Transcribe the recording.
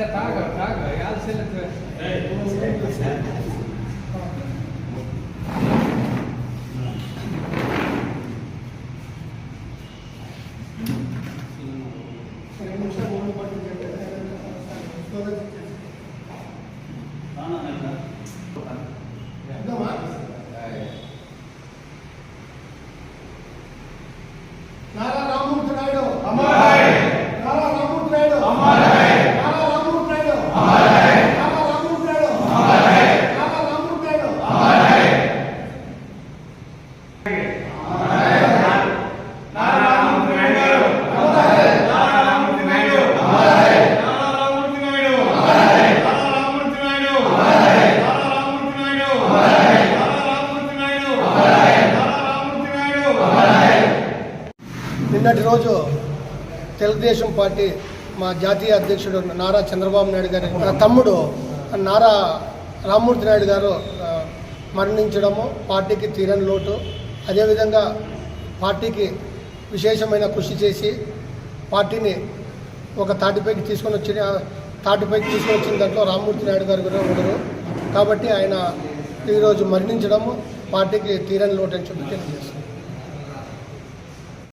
Você tá agora, tá agora? É, você tá é. Nada. నిన్నటి రోజు Telugu Desam party మా జాతీయ అధ్యక్షుడు నారా చంద్రబాబు నాయుడు గారి నా తమ్ముడు నారా రామ్మూర్తి నాయుడు గారు మరణించడము పార్టీకి తీరని లోటు అదేవిధంగా పార్టీకి విశేషమైన కృషి చేసి పార్టీని ఒక తాటిపైకి తీసుకొని వచ్చిన తాటిపైకి తీసుకొని వచ్చిన దాంట్లో రామ్మూర్తి నాయుడు గారు కూడా ఉండరు. కాబట్టి ఆయన ఈరోజు మరణించడము పార్టీకి తీరని లోటు అని చెప్పి తెలియజేస్తుంది